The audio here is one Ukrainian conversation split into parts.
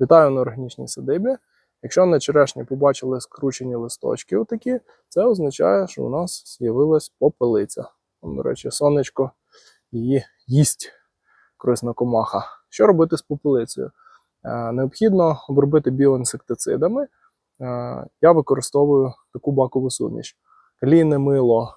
Вітаю на органічній садибі. Якщо на черешні побачили скручені листочки, отакі, це означає, що у нас з'явилась попелиця. Вон, До речі, сонечко її їсть корисна комаха. Що робити з попелицею? Е, Необхідно обробити біоінсектицидами. Е, Я використовую таку бакову суміш. Калійне мило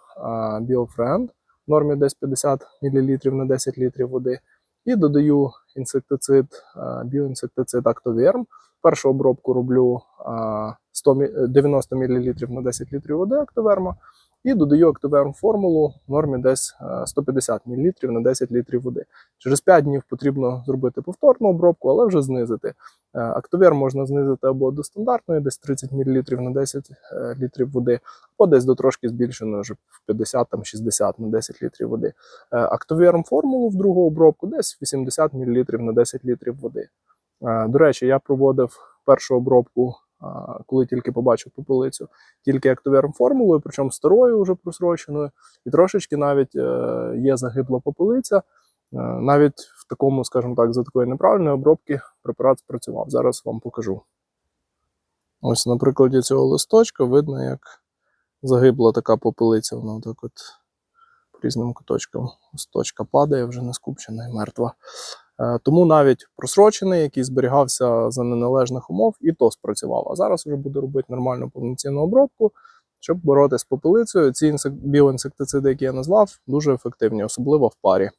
BioFriend в нормі десь 50 мл на 10 літрів води. І додаю інсектицид, е, біоінсектицид Актоверм. Першу обробку роблю е, 100, мі- 90 мл на 10 літрів води Актоверма. І додаю Актоверм формулу в нормі десь е, 150 мл на 10 літрів води. Через 5 днів потрібно зробити повторну обробку, але вже знизити. Е, Актовер можна знизити або до стандартної, десь 30 мл на 10 е, літрів води, або десь до трошки збільшеної, вже в 50-60 на 10 літрів води. Е, формулу в другу обробку десь 80 мл на 10 літрів води. Е, До речі, я проводив першу обробку, е, коли тільки побачив попелицю, тільки актовірм формулою, причому старою вже просроченою, і трошечки навіть е, є загибла попелиця. Е, Навіть в такому, скажімо так, за такої неправильної обробки препарат спрацював. Зараз вам покажу. Ось на прикладі цього листочка видно, як загибла така попелиця. Вона так от по різним куточкам листочка падає, вже не скупчена і мертва. Е, Тому навіть просрочений, який зберігався за неналежних умов, і то спрацював. А зараз вже буду робити нормальну повноцінну обробку, щоб боротися з попелицею. Ці інсек- біоінсектициди, які я назвав, дуже ефективні, особливо в парі.